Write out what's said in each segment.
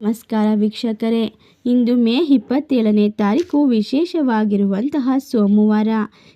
ನಮಸ್ಕಾರ ವೀಕ್ಷಕರೇ. ಇಂದು ಮೇ ಇಪ್ಪತ್ತೇಳನೇ ತಾರೀಕು ವಿಶೇಷವಾಗಿರುವಂತಹ ಸೋಮವಾರ.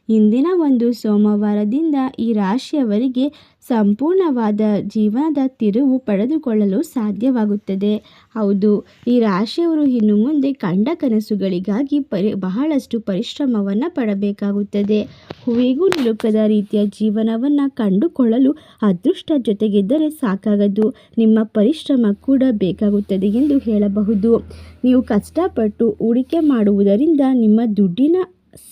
ಇಂದಿನ ಒಂದು ಸೋಮವಾರದಿಂದ ಈ ರಾಶಿಯವರಿಗೆ ಸಂಪೂರ್ಣವಾದ ಜೀವನದ ತಿರುವು ಪಡೆದುಕೊಳ್ಳಲು ಸಾಧ್ಯವಾಗುತ್ತದೆ. ಹೌದು, ಈ ರಾಶಿಯವರು ಇನ್ನು ಮುಂದೆ ಕಂಡ ಕನಸುಗಳಿಗಾಗಿ ಪರಿ, ಬಹಳಷ್ಟು ಪರಿಶ್ರಮವನ್ನು ಪಡಬೇಕಾಗುತ್ತದೆ. ಹೂವಿಗೂ ನಿಲುಕದ ರೀತಿಯ ಜೀವನವನ್ನು ಕಂಡುಕೊಳ್ಳಲು ಅದೃಷ್ಟ ಜೊತೆಗಿದ್ದರೆ ಸಾಕಾಗದು. ನಿಮ್ಮ ಪರಿಶ್ರಮ ಕೂಡ ಬೇಕಾಗುತ್ತದೆ ಎಂದು ಹೇಳಬಹುದು. ನೀವು ಕಷ್ಟಪಟ್ಟು ಹೂಡಿಕೆ ಮಾಡುವುದರಿಂದ ನಿಮ್ಮ ದುಡ್ಡಿನ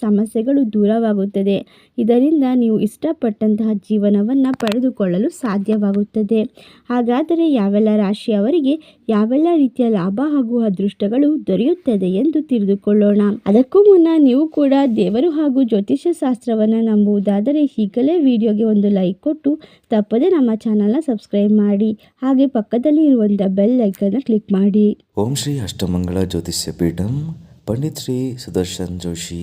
ಸಮಸ್ಯೆಗಳು ದೂರವಾಗುತ್ತದೆ. ಇದರಿಂದ ನೀವು ಇಷ್ಟಪಟ್ಟಂತಹ ಜೀವನವನ್ನು ಪಡೆದುಕೊಳ್ಳಲು ಸಾಧ್ಯವಾಗುತ್ತದೆ. ಹಾಗಾದರೆ ಯಾವೆಲ್ಲ ರಾಶಿಯವರಿಗೆ ಯಾವೆಲ್ಲ ರೀತಿಯ ಲಾಭ ಹಾಗೂ ಅದೃಷ್ಟಗಳು ದೊರೆಯುತ್ತದೆ ಎಂದು ತಿಳಿದುಕೊಳ್ಳೋಣ. ಅದಕ್ಕೂ ಮುನ್ನ ನೀವು ಕೂಡ ದೇವರು ಹಾಗೂ ಜ್ಯೋತಿಷ್ಯ ಶಾಸ್ತ್ರವನ್ನು ನಂಬುವುದಾದರೆ ಈಗಲೇ ವಿಡಿಯೋಗೆ ಒಂದು ಲೈಕ್ ಕೊಟ್ಟು ತಪ್ಪದೆ ನಮ್ಮ ಚಾನಲ್ನ ಸಬ್ಸ್ಕ್ರೈಬ್ ಮಾಡಿ. ಹಾಗೆ ಪಕ್ಕದಲ್ಲಿ ಇರುವಂಥ ಬೆಲ್ ಐಕನ್ನ ಕ್ಲಿಕ್ ಮಾಡಿ. ಓಂ ಶ್ರೀ ಅಷ್ಟಮಂಗಳ ಜ್ಯೋತಿಷ್ಯ ಪೀಠಂ ಪಂಡಿತ್ ಶ್ರೀ ಸುದರ್ಶನ್ ಜೋಶಿ.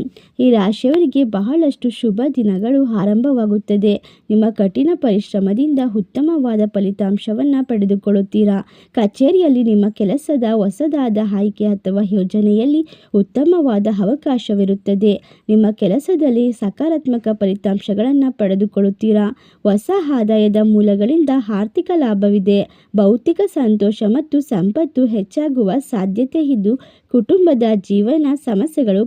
ಈ ರಾಶಿಯವರಿಗೆ ಬಹಳಷ್ಟು ಶುಭ ದಿನಗಳು ಆರಂಭವಾಗುತ್ತದೆ. ನಿಮ್ಮ ಕಠಿಣ ಪರಿಶ್ರಮದಿಂದ ಉತ್ತಮವಾದ ಫಲಿತಾಂಶವನ್ನು ಪಡೆದುಕೊಳ್ಳುತ್ತೀರಾ? ಕಚೇರಿಯಲ್ಲಿ ನಿಮ್ಮ ಕೆಲಸದ ಹೊಸದಾದ ಆಯ್ಕೆ ಅಥವಾ ಯೋಜನೆಯಲ್ಲಿ ಉತ್ತಮವಾದ ಅವಕಾಶವಿರುತ್ತದೆ. ನಿಮ್ಮ ಕೆಲಸದಲ್ಲಿ ಸಕಾರಾತ್ಮಕ ಫಲಿತಾಂಶಗಳನ್ನು ಪಡೆದುಕೊಳ್ಳುತ್ತೀರಾ? ಹೊಸ ಆದಾಯದ ಮೂಲಗಳಿಂದ ಆರ್ಥಿಕ ಲಾಭವಿದೆ. ಭೌತಿಕ ಸಂತೋಷ ಮತ್ತು ಸಂಪತ್ತು ಹೆಚ್ಚಾಗುವ ಸಾಧ್ಯತೆ ಇದ್ದು, ಕುಟುಂಬದ ಜೀವನ ಸಮಸ್ಯೆಗಳು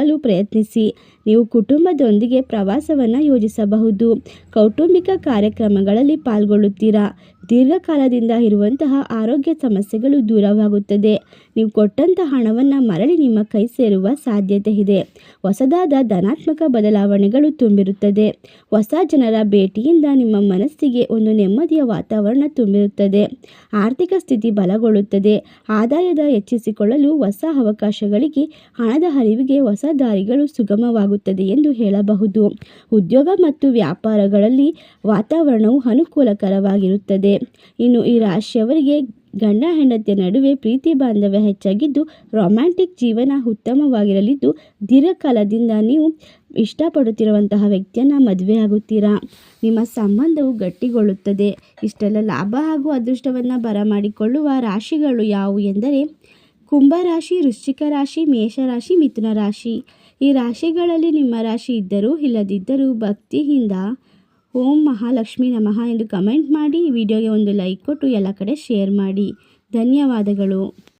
ಪರಿಹರಿಸಿಕೊಳ್ಳಲು ಪ್ರಯತ್ನಿಸಿ. ನೀವು ಕುಟುಂಬದೊಂದಿಗೆ ಪ್ರವಾಸವನ್ನು ಯೋಜಿಸಬಹುದು. ಕೌಟುಂಬಿಕ ಕಾರ್ಯಕ್ರಮಗಳಲ್ಲಿ ಪಾಲ್ಗೊಳ್ಳುತ್ತೀರಾ? ದೀರ್ಘಕಾಲದಿಂದ ಇರುವಂತಹ ಆರೋಗ್ಯ ಸಮಸ್ಯೆಗಳು ದೂರವಾಗುತ್ತದೆ. ನೀವು ಕೊಟ್ಟಂತಹ ಹಣವನ್ನು ಮರಳಿ ನಿಮ್ಮ ಕೈ ಸೇರುವ ಸಾಧ್ಯತೆ ಇದೆ. ಹೊಸದಾದ ಧನಾತ್ಮಕ ಬದಲಾವಣೆಗಳು ತುಂಬಿರುತ್ತದೆ. ಹೊಸ ಜನರ ಭೇಟಿಯಿಂದ ನಿಮ್ಮ ಮನಸ್ಸಿಗೆ ಒಂದು ನೆಮ್ಮದಿಯ ವಾತಾವರಣ ತುಂಬಿರುತ್ತದೆ. ಆರ್ಥಿಕ ಸ್ಥಿತಿ ಬಲಗೊಳ್ಳುತ್ತದೆ. ಆದಾಯದ ಹೆಚ್ಚಿಸಿಕೊಳ್ಳಲು ಹೊಸ ಅವಕಾಶಗಳಿಗೆ ಹಣದ ಹರಿವಿಗೆ ಹೊಸ ದಾರಿಗಳು ಸುಗಮವಾಗುತ್ತದೆ ಎಂದು ಹೇಳಬಹುದು. ಉದ್ಯೋಗ ಮತ್ತು ವ್ಯಾಪಾರಗಳಲ್ಲಿ ವಾತಾವರಣವು ಅನುಕೂಲಕರವಾಗಿರುತ್ತದೆ. ಇನ್ನು ಈ ರಾಶಿಯವರಿಗೆ ಗಂಡ ಹೆಂಡತಿಯ ನಡುವೆ ಪ್ರೀತಿ ಬಾಂಧವ್ಯ ಹೆಚ್ಚಾಗಿದ್ದು ರೊಮ್ಯಾಂಟಿಕ್ ಜೀವನ ಉತ್ತಮವಾಗಿರಲಿದ್ದು, ದೀರ್ಘಕಾಲದಿಂದ ನೀವು ಇಷ್ಟಪಡುತ್ತಿರುವಂತಹ ವ್ಯಕ್ತಿಯನ್ನು ಮದುವೆಯಾಗುತ್ತೀರಾ ನಿಮ್ಮ ಸಂಬಂಧವು ಗಟ್ಟಿಗೊಳ್ಳುತ್ತದೆ. ಇಷ್ಟೆಲ್ಲ ಲಾಭ ಹಾಗೂ ಅದೃಷ್ಟವನ್ನು ಬರಮಾಡಿಕೊಳ್ಳುವ ರಾಶಿಗಳು ಯಾವುವು ಎಂದರೆ ಕುಂಭರಾಶಿ ವೃಶ್ಚಿಕ ರಾಶಿ ಮೇಷರಾಶಿ ಮಿಥುನ ರಾಶಿ. ಈ ರಾಶಿಗಳಲ್ಲಿ ನಿಮ್ಮ ರಾಶಿ ಇದ್ದರೂ ಇಲ್ಲದಿದ್ದರೂ ಭಕ್ತಿಯಿಂದ ಓಂ ಮಹಾಲಕ್ಷ್ಮಿ ನಮಃ ಎಂದು ಕಮೆಂಟ್ ಮಾಡಿ ವಿಡಿಯೋಗೆ ಒಂದು ಲೈಕ್ ಕೊಟ್ಟು ಎಲ್ಲ ಕಡೆ ಶೇರ್ ಮಾಡಿ. ಧನ್ಯವಾದಗಳು.